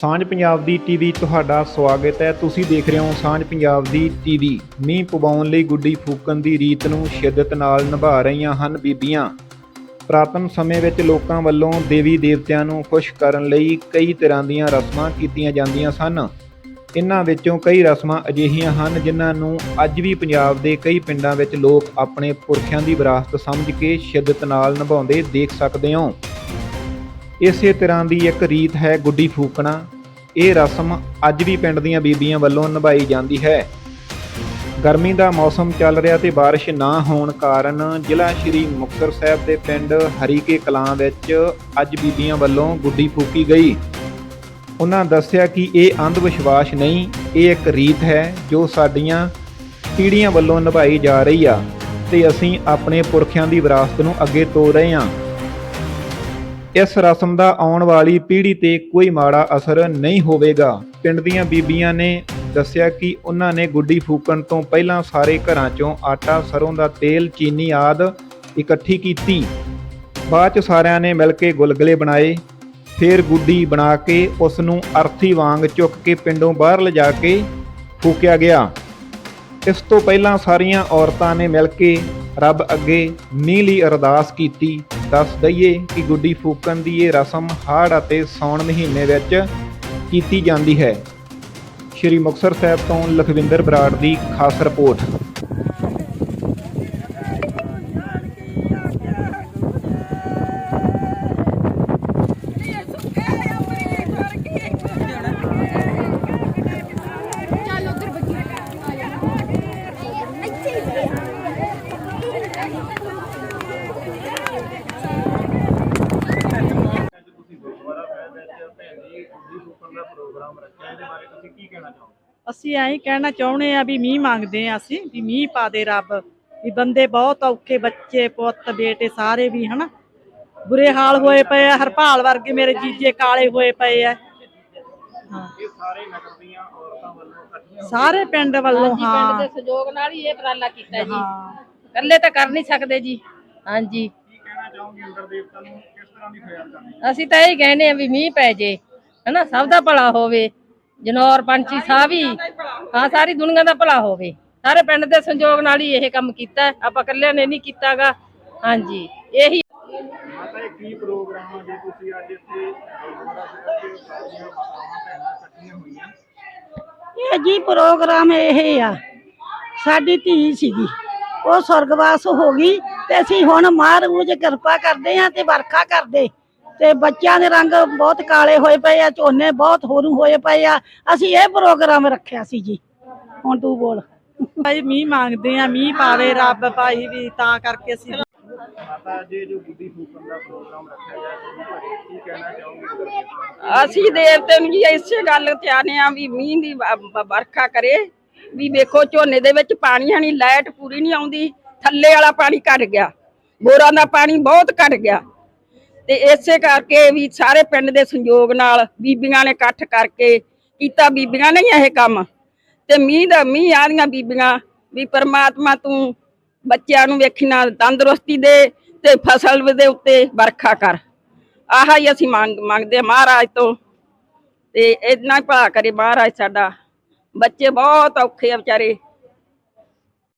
ਸਾਂਝ ਪੰਜਾਬ ਦੀ ਟੀਵੀ ਤੁਹਾਡਾ ਸਵਾਗਤ ਹੈ। ਤੁਸੀਂ ਦੇਖ ਰਹੇ ਹੋ ਸਾਂਝ ਪੰਜਾਬ ਦੀ ਟੀਵੀ। ਮੀਂਹ ਪਵਾਉਣ ਲਈ ਗੁੱਡੀ ਫੂਕਣ ਦੀ ਰੀਤ ਨੂੰ ਸ਼ਿੱਦਤ ਨਾਲ ਨਿਭਾ ਰਹੀਆਂ ਹਨ ਬੀਬੀਆਂ। ਪ੍ਰਾਤਨ ਸਮੇਂ ਵਿੱਚ ਲੋਕਾਂ ਵੱਲੋਂ ਦੇਵੀ ਦੇਵਤਿਆਂ ਨੂੰ ਖੁਸ਼ ਕਰਨ ਲਈ ਕਈ ਤਰ੍ਹਾਂ ਦੀਆਂ ਰਸਮਾਂ ਕੀਤੀਆਂ ਜਾਂਦੀਆਂ ਸਨ। ਇਨ੍ਹਾਂ ਵਿੱਚੋਂ ਕਈ ਰਸਮਾਂ ਅਜਿਹੀਆਂ ਹਨ ਜਿਨ੍ਹਾਂ ਨੂੰ ਅੱਜ ਵੀ ਪੰਜਾਬ ਦੇ ਕਈ ਪਿੰਡਾਂ ਵਿੱਚ ਲੋਕ ਆਪਣੇ ਪੁਰਖਿਆਂ ਦੀ ਵਿਰਾਸਤ ਸਮਝ ਕੇ ਸ਼ਿੱਦਤ ਨਾਲ ਨਿਭਾਉਂਦੇ ਦੇਖ ਸਕਦੇ ਹੋ। ਇਸੇ ਤਰ੍ਹਾਂ ਦੀ ਇੱਕ ਰੀਤ ਹੈ ਗੁੱਡੀ ਫੂਕਣਾ। ਇਹ ਰਸਮ ਅੱਜ ਵੀ ਪਿੰਡ ਦੀਆਂ ਬੀਬੀਆਂ ਵੱਲੋਂ ਨਿਭਾਈ ਜਾਂਦੀ ਹੈ। ਗਰਮੀ ਦਾ ਮੌਸਮ ਚੱਲ ਰਿਹਾ ਤੇ ਬਾਰਿਸ਼ ਨਾ ਹੋਣ ਕਾਰਨ ਜ਼ਿਲ੍ਹਾ ਸ਼੍ਰੀ ਮੁਕਤਸਰ ਸਾਹਿਬ ਦੇ ਪਿੰਡ ਹਰੀਕੇ ਕਲਾਂ ਵਿੱਚ ਅੱਜ ਬੀਬੀਆਂ ਵੱਲੋਂ ਗੁੱਡੀ ਫੂਕੀ ਗਈ। ਉਹਨਾਂ ਦੱਸਿਆ ਕਿ ਇਹ ਅੰਧ ਵਿਸ਼ਵਾਸ ਨਹੀਂ, ਇਹ ਇੱਕ ਰੀਤ ਹੈ ਜੋ ਸਾਡੀਆਂ ਪੀੜ੍ਹੀਆਂ ਵੱਲੋਂ ਨਿਭਾਈ ਜਾ ਰਹੀ ਆ ਤੇ ਅਸੀਂ ਆਪਣੇ ਪੁਰਖਿਆਂ ਦੀ ਵਿਰਾਸਤ ਨੂੰ ਅੱਗੇ ਤੋਰ ਰਹੇ ਹਾਂ। ਇਸ ਰਸਮ ਦਾ ਆਉਣ ਵਾਲੀ ਪੀੜ੍ਹੀ ਤੇ ਕੋਈ ਮਾੜਾ ਅਸਰ ਨਹੀਂ ਹੋਵੇਗਾ। ਪਿੰਡ ਦੀਆਂ ਬੀਬੀਆਂ ਨੇ ਦੱਸਿਆ ਕਿ ਉਹਨਾਂ ਨੇ ਗੁੱਡੀ ਫੂਕਣ ਤੋਂ ਪਹਿਲਾਂ ਸਾਰੇ ਘਰਾਂ 'ਚੋਂ ਆਟਾ ਸਰੋਂ ਦਾ ਤੇਲ, ਚੀਨੀ ਆਦ ਇਕੱਠੀ ਕੀਤੀ। ਬਾਅਦ 'ਚ ਸਾਰਿਆਂ ਨੇ ਮਿਲ ਕੇ ਗੁਲਗੁਲੇ ਬਣਾਏ। ਫਿਰ ਗੁੱਡੀ ਬਣਾ ਕੇ ਉਸ ਨੂੰ ਅਰਥੀ ਵਾਂਗ ਚੁੱਕ ਕੇ ਪਿੰਡੋਂ ਬਾਹਰ ਲਿਜਾ ਕੇ ਫੂਕਿਆ ਗਿਆ। ਇਸ ਤੋਂ ਪਹਿਲਾਂ ਸਾਰੀਆਂ ਔਰਤਾਂ ਨੇ ਮਿਲ ਕੇ ਰੱਬ ਅੱਗੇ ਮੀਂਹ ਲਈ ਅਰਦਾਸ ਕੀਤੀ। ਦੱਸ ਦਈਏ ਕਿ ਗੁੱਡੀ ਫੂਕਣ ਦੀ ਇਹ ਰਸਮ ਹਾੜ ਅਤੇ ਸਾਉਣ ਮਹੀਨੇ ਵਿੱਚ ਕੀਤੀ ਜਾਂਦੀ ਹੈ। ਸ਼੍ਰੀ ਮੁਕਤਸਰ ਸਾਹਿਬ ਤੋਂ ਲਖਵਿੰਦਰ ਬਰਾੜ ਦੀ ਖਾਸ ਰਿਪੋਰਟ ਚੱਲ ਉਧਰ ਬੱਜੀ ਆ ਜਾ ਇੱਥੇ ਹੀ ਅੱਜ ਤੁਸੀਂ ਗੁਰਦੁਆਰਾ ਸਾਹਿਬ ਵਿੱਚ ਭੈਣ ਜੀ ਗੁੱਡੀ ਫੂਕਣ ਦਾ ਪ੍ਰੋਗਰਾਮ ਰੱਖਿਆ ਇਹਦੇ ਬਾਰੇ ਤੁਸੀਂ ਕੀ ਕਹਿਣਾ ਚਾਹੋਗੇ ਅਸੀਂ ਐਂ ਕਹਿਣਾ ਚਾਹੁੰਦੇ ਆ ਵੀ ਮੀਂਹ ਮੰਗਦੇ ਆ ਅਸੀਂ ਵੀ ਮੀਂਹ ਪਾ ਦੇ ਰੱਬ ਵੀ ਬੰਦੇ ਬਹੁਤ ਔਖੇ ਬੱਚੇ ਪੁੱਤ ਬੇਟੇ ਸਾਰੇ ਵੀ ਹਨਾ? ਬੁਰੇ ਹਾਲ ਹੋਏ ਪਏ ਆ ਹਰਪਾਲ ਵਰਗੇ ਮੇਰੇ ਜੀਜੇ ਕਾਲੇ ਹੋਏ ਪਏ ਆ। ਹਾਂ। ਇਹ ਸਾਰੇ ਨਗਰ ਦੀਆਂ ਔਰਤਾਂ ਵੱਲੋਂ ਇਕੱਠੀਆਂ ਸਾਰੇ ਪਿੰਡ ਵੱਲੋਂ ਪਿੰਡ ਹਾਂ। ਦੇ ਸਹਿਯੋਗ ਨਾਲ ਹੀ ਇਹ ਉਪਰਾਲਾ ਕੀਤਾ ਜੀ। ਇਕੱਲੇ ਤਾਂ ਕਰ ਨਹੀਂ ਸਕਦੇ ਜੀ। ਹਾਂਜੀ। ਕੀ ਕਹਿਣਾ ਚਾਹੋਗੇ ਇੰਦਰ ਦੇਵਤਾ ਨੂੰ? ਕਿਸ ਤਰ੍ਹਾਂ ਦੀ ਫਰਿਆਦ ਕਰਨੀ? ਅਸੀਂ ਤਾਂ ਇਹ ਕਹਿੰਦੇ ਆ ਵੀ ਮੀਂਹ ਪੈ ਜੇ ਹਨਾ? ਸਭ ਦਾ ਭਲਾ ਹੋਵੇ। ਜਨੌਰ ਪੰਛੀ ਸਭ ਵੀ ਹਾਂ ਸਾਰੀ ਦੁਨੀਆ ਦਾ ਭਲਾ ਹੋਵੇ। ਸਾਰੇ ਪਿੰਡ ਦੇ ਸੰਯੋਗ ਨਾਲ ਹੀ ਇਹ ਕੰਮ ਕੀਤਾ ਹੈ। ਆਪਾਂ ਇਕੱਲਿਆਂ ਨੇ ਨਹੀਂ ਕੀਤਾਗਾ। ਹਾਂਜੀ ਇਹੀ ਮਾਤਾ ਇਹ ਕੀ ਪ੍ਰੋਗਰਾਮ ਆ ਜੇ? ਤੁਸੀਂ ਅੱਜ ਇੱਥੇ ਗੁਰਦੁਆਰਾ ਸਾਹਿਬ ਦੇ ਸਾਰੀਆਂ ਮਾਤਾਵਾਂ ਭੈਣਾਂ ਇਕੱਠੀਆਂ ਹੋਈਆਂ। ਇਹ ਜੀ ਪ੍ਰੋਗਰਾਮ ਇਹ ਆ। ਸਾਡੀ ਧੀ ਸੀਗੀ। ਉਹ ਸਵਰਗਵਾਸ ਹੋ ਗਈ ਤੇ ਅਸੀਂ ਹੁਣ ਮਹਾਰਾਜ ਕਿਰਪਾ ਕਰਦੇ ਆ ਤੇ ਵਰਖਾ ਕਰਦੇ। ਤੇ ਬੱਚਿਆਂ ਦੇ ਰੰਗ ਬਹੁਤ ਕਾਲੇ ਹੋਏ ਪਏ ਆ ਝੋਨੇ ਬਹੁਤ ਹੋਰੂ ਹੋਏ ਪਏ ਆ। ਅਸੀਂ ਇਹ ਪ੍ਰੋਗਰਾਮ ਰੱਖਿਆ ਸੀ ਜੀ। ਹੁਣ ਤੂੰ ਬੋਲ। ਭਾਈ ਮੀਂਹ ਮੰਗਦੇ ਆ ਮੀਂਹ ਪਾਵੇ ਰੱਬ ਭਾਈ ਵੀ ਤਾਂ ਕਰਕੇ ਅਸੀਂ ਮਾਤਾ ਜੀ ਜੋ ਗੁੱਡੀ ਫੂਕਣ ਦਾ ਪ੍ਰੋਗਰਾਮ ਰੱਖਿਆ ਗਿਆ ਤੁਸੀਂ ਤੁਹਾਡੇ ਕੀ ਕਹਿਣਾ ਚਾਹੋਗੇ? ਇੰਦਰ ਦੇਵਤਾ ਨੂੰ? ਅਸੀਂ ਦੇਵਤੇ ਨੂੰ ਜੀ ਇਸੇ ਗੱਲ ਤੇ ਆਨੇ ਆ ਵੀ ਮੀਂਹ ਦੀ ਵਰਖਾ ਕਰੇ। ਵੀ ਵੇਖੋ ਝੋਨੇ ਦੇ ਵਿੱਚ ਪਾਣੀ ਹਣੀ ਲਾਈਟ ਪੂਰੀ ਨਹੀਂ ਆਉਂਦੀ। ਥੱਲੇ ਵਾਲਾ ਪਾਣੀ ਘਟ ਗਿਆ। ਬੋਰਾਂ ਦਾ ਪਾਣੀ ਬਹੁਤ ਘਟ ਗਿਆ। ਤੇ ਇਸੇ ਕਰਕੇ ਵੀ ਸਾਰੇ ਪਿੰਡ ਦੇ ਸੰਯੋਗ ਨਾਲ ਬੀਬੀਆਂ ਨੇ ਇਕੱਠ ਕਰਕੇ ਕੀਤਾ। ਬੀਬੀਆਂ ਨੇ ਇਹ ਕੰਮ। ਤੇ ਮੀਂਹ ਦਾ ਮੀਂਹ ਆਦੀਆਂ ਬੀਬੀਆਂ ਵੀ ਪਰਮਾਤਮਾ ਤੂੰ ਬੱਚਿਆਂ ਨੂੰ ਵੇਖੀ ਨਾ, ਤੰਦਰੁਸਤੀ ਦੇ ਤੇ ਫਸਲ ਦੇ ਉੱਤੇ ਵਰਖਾ ਕਰ। ਆਹ ਹੀ ਅਸੀਂ ਮੰਗ ਮੰਗਦੇ ਹਾਂ ਮਹਾਰਾਜ ਤੋਂ। ਤੇ ਇੰਨਾ ਹੀ ਭਲਾ ਕਰੇ ਮਹਾਰਾਜ ਸਾਡਾ। ਬੱਚੇ ਬਹੁਤ ਔਖੇ ਆ ਵਿਚਾਰੇ।